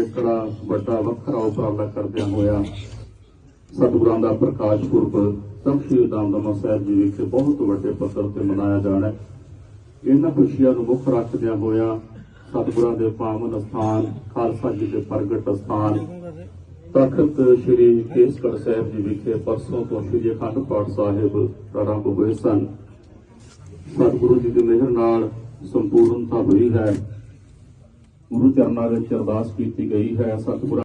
ਵੱਲੋਂ ਵੱਡਾ ਵੱਖਰਾ ਉਪਰਾਲਾ ਕਰਦਿਆਂ ਹੋਇਆ ਸਤਿਗੁਰਾਂ ਦਾ ਪ੍ਰਕਾਸ਼ ਪੁਰਬ ਤਖਸ਼ੀ ਦਮਦਮਾ ਸਾਹਿਬ ਜੀ ਵਿਖੇ ਬਹੁਤ ਵੱਡੇ ਪੱਧਰ ਤੇ ਮਨਾਇਆ ਜਾਣਾ ਹੈ। ਇਹਨਾਂ ਖੁਸ਼ੀਆਂ ਨੂੰ ਮੁੱਖ ਰੱਖਦਿਆਂ ਹੋਇਆ ਸਤਿਗੁਰਾਂ ਦੇ ਪਾਵਨ ਸਥਾਨ ਖਾਲਸਾ ਜੀ ਦੇ ਪ੍ਰਗਟ ਸਥਾਨ ਤਖਤ ਸ੍ਰੀ ਕੇਸਗੜ੍ਹ ਸਾਹਿਬ ਜੀ ਵਿਖੇ ਪਰਸੋਂ ਤੋਂ ਸ੍ਰੀ ਅਖੰਡ ਪਾਠ ਸਾਹਿਬ ਪ੍ਰਾਰੰਭ ਹੋਏ ਸਨ। ਸਤਿਗੁਰੂ ਜੀ ਦੀ ਮਿਹਰ ਨਾਲ ਸੰਪੂਰਨਤਾ ਹੋਈ ਹੈ। ਗੁਰੂ ਚਰਨਾਂ ਵਿੱਚ ਅਰਦਾਸ ਕੀਤੀ ਗਈ ਹੈ ਸਤਿਗੁਰਾਂ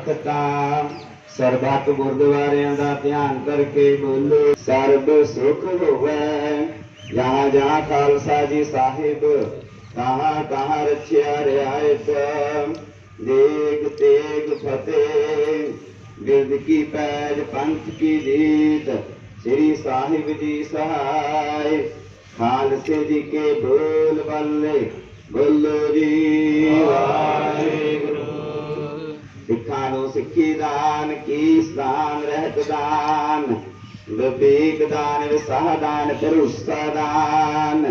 ਤਖਤਾਂ ਸਰਬੱਤ ਗੁਰਦੁਆਰਿਆਂ ਦਾ ਧਿਆਨ ਕਰਕੇ ਬੋਲੋ, ਸਰਬ ਸੁਖ ਹੋਵੇ। ਜਹਾਂ ਜਹਾਂ ਖਾਲਸਾ ਜੀ ਸਾਹਿਬ ਕਹਾਂ ਕਹਾਂ ਰਚਿਆ ਰਿਆਇਤ ਦੇਗ ਤੇਗ ਫਤਿਹ ਬਿਰਦ ਕੀ ਪੈਜ ਪੰਥ ਕੀ ਜੀਤ ਸ੍ਰੀ ਸਾਹਿਬ ਜੀ ਸਹਾਇ। ਖਾਲਸੇ ਜੀ ਕੇ ਬੋਲ ਬੱਲੇ, ਬੋਲੋ ਜੀ ਵਾਹਿਗੁਰੂ। ਸਿੱਖਾਂ ਨੂੰ ਸਿੱਖੀ ਦਾਨ, ਕੀ ਸਥਾਨ ਰਹਿਤ ਦਾਨ। ਵਿਵੇਕ ਦਾਨ, ਵਿਸਾਹ ਦਾਨ, ਭਰੋਸਾ ਦਾਨ।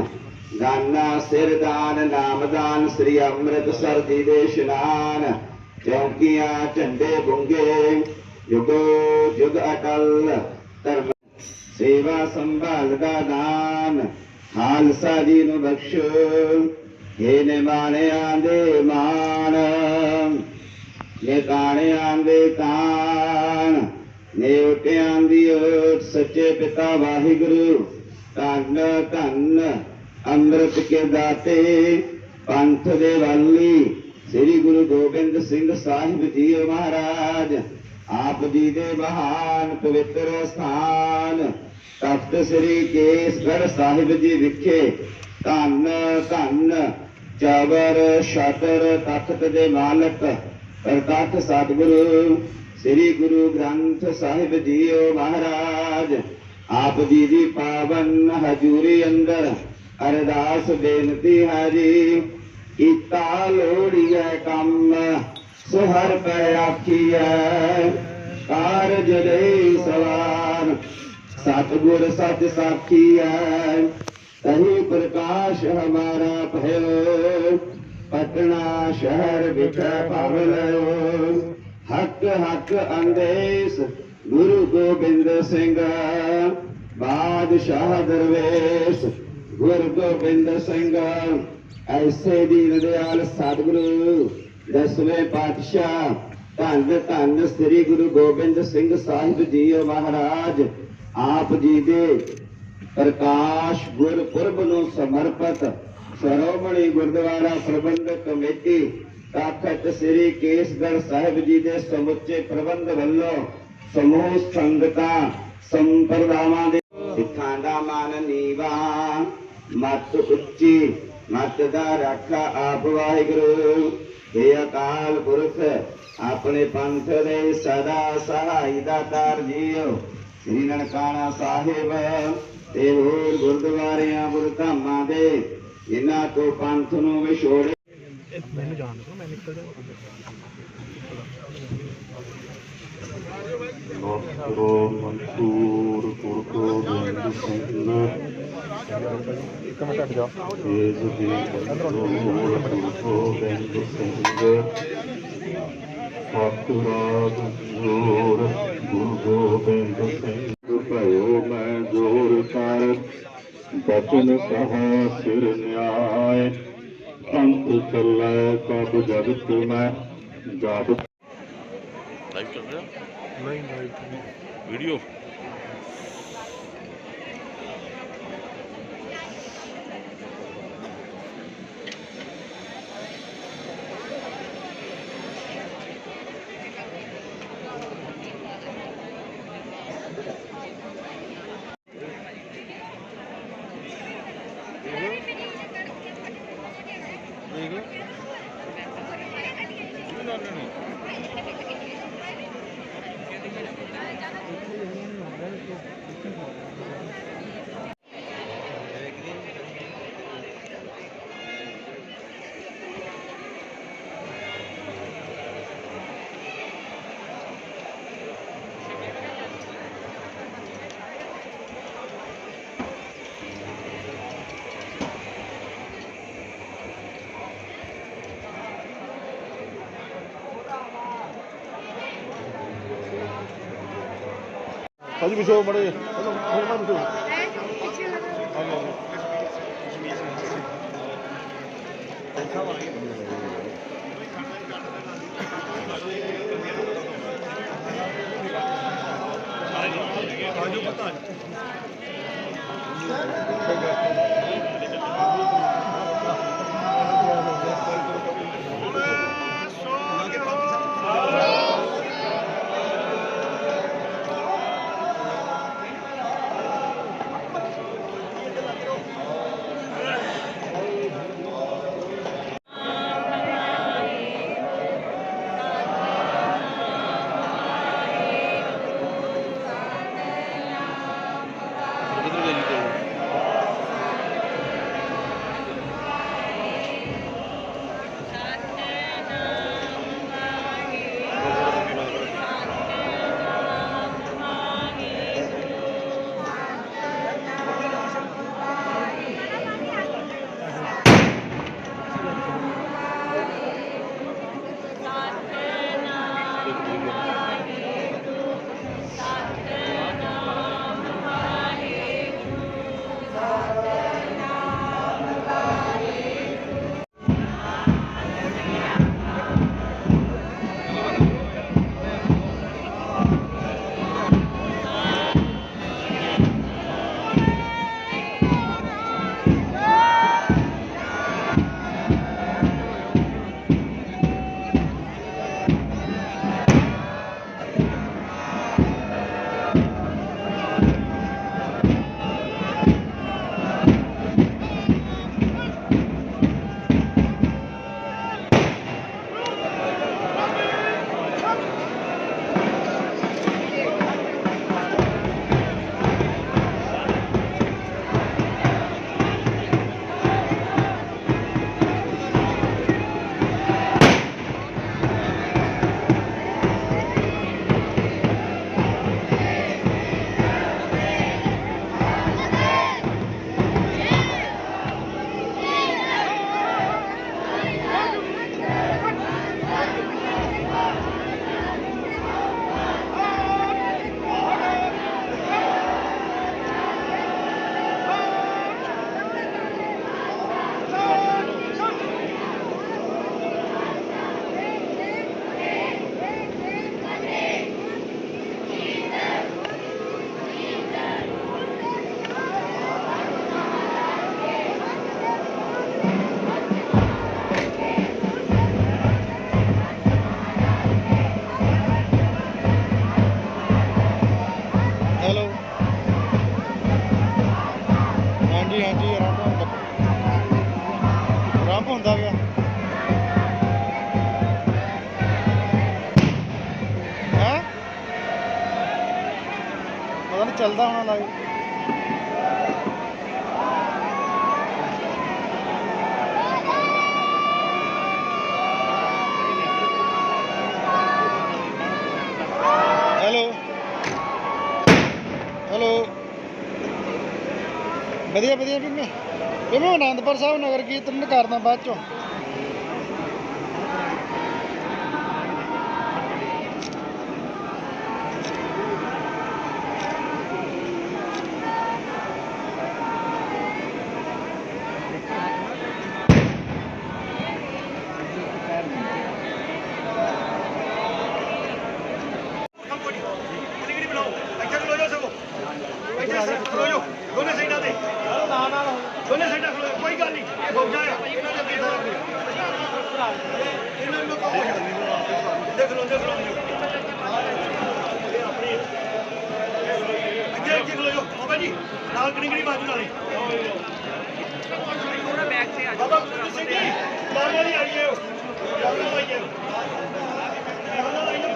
ਦਾਨਾ, ਸਿਰ ਦਾਨ, ਨਾਮ ਦਾਨ, ਸ੍ਰੀ ਅੰਮ੍ਰਿਤਸਰ ਜੀ ਦੇ ਇਸ਼ਨਾਨ। ਚੌਕੀਆਂ, ਝੰਡੇ ਬੁੰਗੇ ਯੁਗੋ ਜੁਗ ਅਟਲ। ਧਰਮ ਸੇਵਾ ਸੰਭਾਲ ਦਾ ਦਾਨ। ਖਾਲਸਾ ਜੀ ਨੂੰ ਬਖਸ਼ੋ। ਇਹ ਨਿਮਾਣਿਆਂ ਦੇ ਮਾਨ ਨੇ ਦੇ ਤਾਣ, ਨੇ ਦੀ ਓਟ ਸੱਚੇ ਪਿਤਾ ਵਾਹਿਗੁਰੂ, ਧੰਨ ਧੰਨ, ਅੰਮ੍ਰਿਤ ਕੇ ਦਾਤੇ, ਪੰਥ ਦੇ ਵਾਲੀ, ਸ੍ਰੀ ਗੁਰੂ ਗੋਬਿੰਦ ਸਿੰਘ ਸਾਹਿਬ ਜੀ ਮਹਾਰਾਜ, ਆਪ ਜੀ ਦੇ ਮਹਾਨ ਪਵਿੱਤਰ ਸਥਾਨ, ਤਖਤ ਸ੍ਰੀ ਕੇਸਗੜ੍ਹ ਸਾਹਿਬ ਜੀ ਵਿਖੇ, ਧੰਨ ਧੰਨ, ਚਵਰ, ਛਤਰ, ਤਖਤ ਦੇ ਮਾਲਕ ਪ੍ਰਕਾਸ਼ ਸਤਿਗੁਰੂ ਸ੍ਰੀ ਗੁਰੂ ਗ੍ਰੰਥ ਸਾਹਿਬ ਜੀਓ ਮਹਾਰਾਜ। ਆਪ ਜੀ ਦੀ ਪਾਵਨ ਹਜ਼ੂਰੀ ਅੰਦਰ ਅਰਦਾਸ ਬੇਨਤੀ ਹੈ ਕੀਤਾ ਲੋੜੀਐ ਕੰਮ, ਸੁਹਰ ਪੈ ਆਖੀਐ, ਕਾਰਜ ਦੇ ਸਵਾਰ। ਸਤਿਗੁਰ ਸੱਚ ਸਾਖੀ ਹੈ ਤਹੀ ਪ੍ਰਕਾਸ਼ ਹਮਾਰਾ ਭਇਓ। ਪਟਨਾ ਸ਼ਹਿਰ ਵਿਖੇ ਪਾਵਲੋ ਹੱਕ ਹੱਕ ਅੰਦੇਸ ਗੁਰੂ ਗੋਬਿੰਦ ਸਿੰਘ। ਬਾਦਸ਼ਾਹ ਦਰਵੇਸ਼ ਗੁਰੂ ਗੋਬਿੰਦ ਸਿੰਘ। ਐਸੇ ਦੀਨ ਦਿਆਲ ਸਤਿਗੁਰੂ, ਦਸਵੇਂ ਪਾਤਸ਼ਾਹ, ਧੰਨ ਧੰਨ ਸ੍ਰੀ ਗੁਰੂ ਗੋਬਿੰਦ ਸਿੰਘ ਸਾਹਿਬ ਜੀ ਮਹਾਰਾਜ। ਆਪ ਜੀ ਦੇ ਪ੍ਰਕਾਸ਼ ਗੁਰਪੁਰਬ ਨੂੰ ਸਮਰਪਿਤ ਸ਼੍ਰੋਮਣੀ ਗੁਰਦੁਆਰਾ ਪ੍ਰਬੰਧਕ ਕਮੇਟੀ ਤਖਤ ਸ੍ਰੀ ਕੇਸਗੜ੍ਹ ਸਾਹਿਬ ਜੀ ਦੇ ਸਮੁੱਚੇ ਪ੍ਰਬੰਧ ਵੱਲੋਂ ਸਮੂਹ ਸੰਗਤਾਂ, ਸੰਪਰਦਾਵਾਂ ਦੇ ਸਿੱਖਾਂ ਦਾ ਮਨ ਨੀਵਾ, ਮਤ ਉੱਚੀ, ਮਤ ਦਾ ਰਾਖਾ ਆਪ ਵਾਹਿਗੁਰੂ। हे ਅਕਾਲ ਪੁਰਖ, ਆਪਣੇ ਪੰਥ ਦੇ ਸਦਾ ਸਹਾਈ ਦਾਤਾਰ ਜੀਓ ਸ੍ਰੀ ਨਨਕਾਣਾ ਸਾਹਿਬ ਤੇ ਹੋਰ ਗੁਰਦੁਆਰਿਆਂ, ਗੁਰਧਾਮਾਂ ਦੇ ਇਹਨਾਂ ਤੋਂ ਪੰਥ ਨੂੰ ਵਿਛੋੜੇ ਨੋਸਰੋ ਮਨਸੂਰ ਗੁਰੂ ਗੋਬਿੰਦ ਸਿੰਘ ਇੱਕ ਮਿੰਟ ਹਟ ਜਾ ਤੇਜ ਦੀ ਮਨਸੂਰ ਗੁਰੂ ਗੋਬਿੰਦ ਸਿੰਘ ਸਤਿਰਾਜ ਜੋਰ ਬਚਨ ਕਹਾ ਸਿਰ ਨਿਆਏ ਅੰਤ ਚੱਲੈ ਕਬ ਜਗਤ ਮੈਂ ਜਬ ਲਾਈਵ ਚੱਲ ਰਿਹਾ? ਨਹੀਂ ਨਹੀਂ। ਵੀਡੀਓ ਭਾਜੀ ਪਿਛੋ ਬੜੇ ਚਲੋ ਹੋਰ ਨਾ ਪਿਛੋ ਕਿੱਧਰ ਗਈ ਤੇ ਵਧੀਆ ਵਧੀਆ ਬੀਮੇ ਬੀਮੇ ਆਨੰਦਪੁਰ ਸਾਹਿਬ ਨਗਰ ਕੀਰਤਨ ਕਰਦਾ ਬਾਅਦ ਚੋਂ Thank you. ਨਾਲ ਗਣੀ ਬਾਜੂ ਨਾਲ ਥੋੜਾ ਬੈਕ ਤੇ ਆ ਜਾ ਬਾਬਾ ਗੁਰੂ ਸਿੰਘ ਜੀ ਨਾਲ ਨਾਲ ਹੀ ਆਈਏ ਜਲਦੀ ਆਈਏ ਨਾਲ ਨਾਲ ਆਈਏ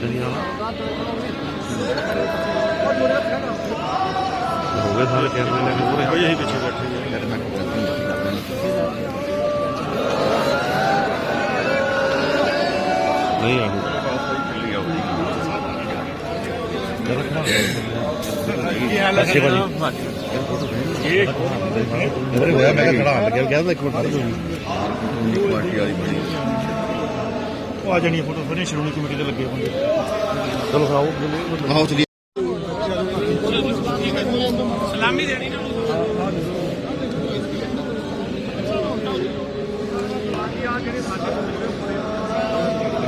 ਨਹੀਂ ਆਣਾ ਹੋ ਗਏ ਸਾਰੇ ਕੈਮਰੇ ਲੈ ਕੇ ਪੂਰੇ। ਹੋਈ ਅਸੀਂ ਪਿੱਛੇ ਬੈਠੇ ਹਾਂ। ਨਹੀਂ ਆਹੋ। ਅੱਛੇ ਭਾਜੀ। ਇਹ ਹੋਇਆ ਮੈਂ ਖੜਾ ਲੱਗਿਆ। ਕਹਿੰਦਾ ਇੱਕ ਮਿੰਟ ਫੜ ਉਹ ਆ ਜਾਣੀ ਫੋਟੋ ਫਿਰ ਸ਼੍ਰੋਮਣੀ ਕਮੇਟੀ ਦੇ ਲੱਗੇ ਹੋਣਗੇ। ਚਲੋ ਖਾਓ ਆਓ ਚਲੀ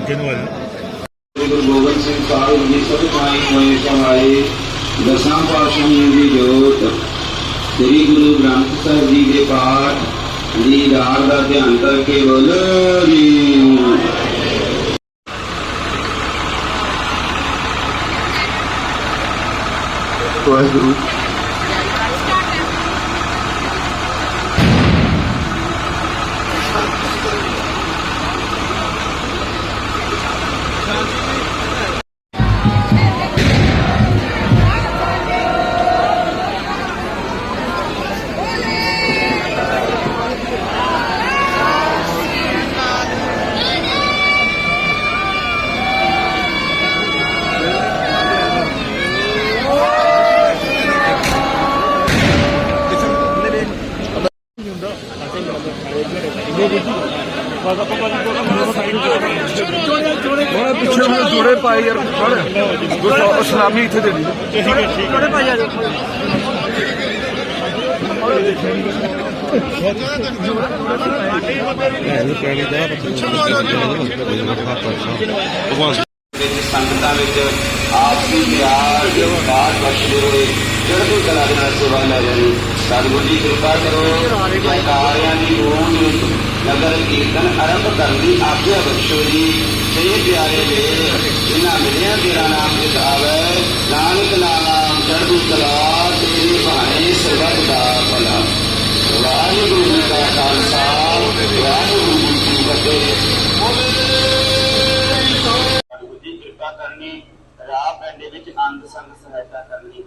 ਕਿਹਨੂੰ ਆ ਗੁਰੂ ਗੋਬਿੰਦ ਸਿੰਘ ਸਾਹਿਬ ਜੀ ਸਭ ਮਾਈ ਹੋਏ ਸਹਾਈ ਦਸਾਂ ਪਾਤਸ਼ਾਹੀਆਂ ਦੀ ਜੋਤ। ਸ੍ਰੀ ਗੁਰੂ ਗ੍ਰੰਥ ਸਾਹਿਬ ਜੀ ਦੇ ਪਾਠ ਦੀ ਰਾਤ ਦਾ ਧਿਆਨ ਕਰਕੇ ਬੋਲੋ ਜੀ ਵਾਹਿਗੁਰੂ ਸਲਾਮੀ ਇੱਥੇ ਦੇਣੀ ਜੋੜੇ ਪਾਈ ਆ ਇਹਨੂੰ ਕਹਿਣੀ ਦਾ ਭਗਵਾਨ ਵਿੱਚ ਸੰਗਤਾਂ ਵਿੱਚ ਆਪਸੀ ਪਿਆਰ ਦੇ ਬਾਤ ਬਖਸ਼ਦੇ ਹੋਏ ਚੜ੍ਹਦੀ ਕਲਾ ਦੇ ਨਾਲ ਸੇਵਾ ਲੈ ਰਹੀ ਸਤਿਗੁਰੂ ਜੀ, ਕਿਰਪਾ ਕਰੋ। ਜੈਕਾਰਿਆਂ ਦੀ ਗੂੰਜ ਵਿੱਚ ਨਗਰ ਕੀਰਤਨ ਆਰੰਭ ਕਰਨ ਦੀ ਆਗਿਆ ਬਖਸ਼ੋ ਜੀ। ਸੇ ਪਿਆਰੇ ਵੇਰ, ਜਿਨ੍ਹਾਂ ਮਿਲਿਆ ਤੇਰਾ ਨਾਮ ਜਿਤ ਆਵੇ, ਨਾਨਕ ਨਾਮ ਚੜ੍ਹਦੀ ਕਲਾ ਤੇਰੇ ਭਾਣੇ ਸਰਬੱਤ ਦਾ ਭਲਾ। ਵਾਹਿਗੁਰੂ ਜੀ ਕਾ ਖਾਲਸਾ, ਵਾਹਿਗੁਰੂ ਜੀ ਕੀ ਫਤਿਹ। ਕਰਨੀ, ਰਾਹ ਪੈਂਡੇ ਵਿੱਚ ਅੰਧ ਸੰਗ ਸਹਾਇਤਾ ਕਰਨੀ।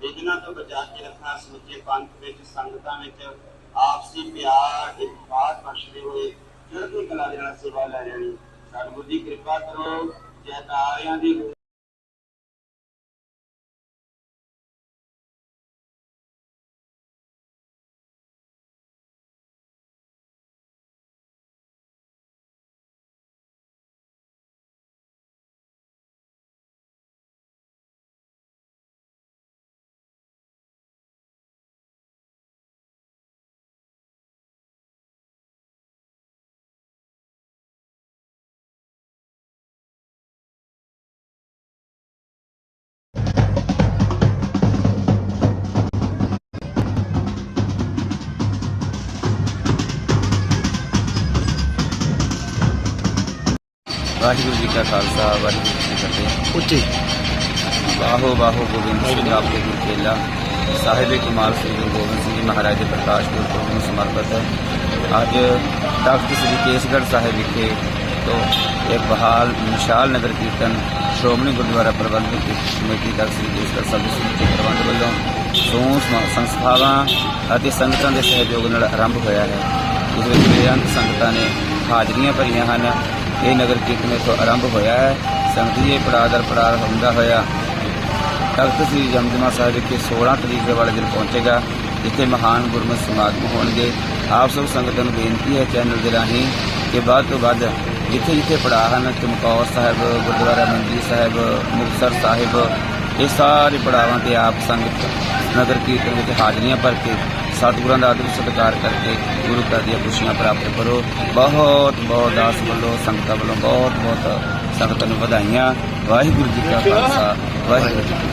ਵਿਘਨਾਂ ਤੋਂ ਬਚਾ ਕੇ ਰੱਖਣਾ ਸਮੁੱਚੇ ਪੰਥ ਵਿੱਚ, ਸੰਗਤਾਂ ਵਿੱਚ, ਆਪਸੀ ਪਿਆਰ ਇਤਫਾਕ ਬਖਸ਼ਦੇ ਹੋਏ ਚੜ੍ਹਦੀ ਕਲਾ ਦੇ ਨਾਲ ਸੇਵਾ ਲੈ ਜਾਣੀ ਸਤਿਗੁਰੂ ਜੀ ਕਿਰਪਾ ਕਰੋ ਜੈਕਾਰਿਆਂ ਦੀ ਵਾਹਿਗੁਰੂ ਜੀ ਕਾ ਖਾਲਸਾ ਵਾਹਿਗੁਰੂ ਜੀ ਕੀ ਫਤਿਹ। ਉੱਚੀ। ਬਾਹੋ ਬਾਹੋ ਗੋਬਿੰਦ ਸਿੰਘ ਆਪ ਦੇ ਗੁਰੂ ਚੇਲਾ ਸਾਹਿਬ ਕਮਾਲ ਸ੍ਰੀ ਗੁਰੂ ਗੋਬਿੰਦ ਸਿੰਘ ਜੀ ਮਹਾਰਾਜ ਦੇ ਪ੍ਰਕਾਸ਼ ਪੁਰਬ ਨੂੰ ਸਮਰਪਿਤ ਹੈ। ਅੱਜ ਤਖਤ ਸ੍ਰੀ ਕੇਸਗੜ੍ਹ ਸਾਹਿਬ ਵਿਖੇ ਤੋਂ ਇੱਕ ਬਹਾਲ ਵਿਸ਼ਾਲ ਨਗਰ ਕੀਰਤਨ ਸ਼੍ਰੋਮਣੀ ਗੁਰਦੁਆਰਾ ਪ੍ਰਬੰਧਕ ਕਮੇਟੀ ਤਖਤ ਸ੍ਰੀ ਕੇਸਗੜ੍ਹ ਸਾਹਿਬ ਦੇ ਪ੍ਰਬੰਧ ਵੱਲੋਂ ਸਮ- ਸੰਸਥਾਵਾਂ ਅਤੇ ਸੰਗਤਾਂ ਦੇ ਸਹਿਯੋਗ ਨਾਲ ਆਰੰਭ ਹੋਇਆ ਹੈ। ਇਸ ਵਿੱਚ ਬੇਅੰਤ ਸੰਗਤਾਂ ਨੇ ਹਾਜ਼ਰੀਆਂ ਭਰੀਆਂ ਹਨ। ਇਹ ਨਗਰ ਕੀਰਤਨ ਇੱਥੋਂ ਆਰੰਭ ਹੋਇਆ ਹੈ। ਸੰਗਤੀ ਇਹ ਪੜਾਅ ਦਰ ਪੜਾਅ ਹੁੰਦਾ ਹੋਇਆ। ਤਖਤ ਸ੍ਰੀ ਜਮਜਮਾ ਸਾਹਿਬ ਵਿਖੇ 16 ਤਰੀਕ ਦੇ ਵਾਲੇ ਦਿਨ ਪਹੁੰਚੇਗਾ, ਜਿੱਥੇ ਮਹਾਨ ਗੁਰਮਤਿ ਸਮਾਗਮ ਹੋਣਗੇ। ਆਪ ਸਭ ਸੰਗਤਾਂ ਨੂੰ ਬੇਨਤੀ ਹੈ ਚੈਨਲ ਦੇ ਰਾਹੀਂ ਕਿ ਵੱਧ ਤੋਂ ਵੱਧ ਜਿੱਥੇ ਜਿੱਥੇ ਪੜਾਅ ਹਨ, ਚਮਕੌਰ ਸਾਹਿਬ, ਗੁਰਦੁਆਰਾ ਮੰਜੀ ਸਾਹਿਬ, ਮੁਕਤਸਰ ਸਾਹਿਬ, ਇਹ ਸਾਰੇ ਪੜਾਵਾਂ ਤੇ ਆਪ ਸੰਗਤ ਨਗਰ ਕੀਰਤਨ ਵਿੱਚ ਹਾਜ਼ਰੀਆਂ ਭਰ ਕੇ ਸਤਿਗੁਰਾਂ ਦਾ ਆਦਰ ਸਤਿਕਾਰ ਕਰਕੇ ਗੁਰੂ ਘਰ ਦੀਆਂ ਖੁਸ਼ੀਆਂ ਪ੍ਰਾਪਤ ਕਰੋ। ਬਹੁਤ ਬਹੁਤ ਦਾਸ ਵੱਲੋਂ, ਸੰਗਤਾਂ ਵੱਲੋਂ ਬਹੁਤ ਬਹੁਤ ਸੰਗਤਾਂ ਨੂੰ ਵਧਾਈਆਂ। ਵਾਹਿਗੁਰੂ ਜੀ ਕਾ ਖਾਲਸਾ, ਵਾਹਿਗੁਰੂ ਜੀ ਕੀ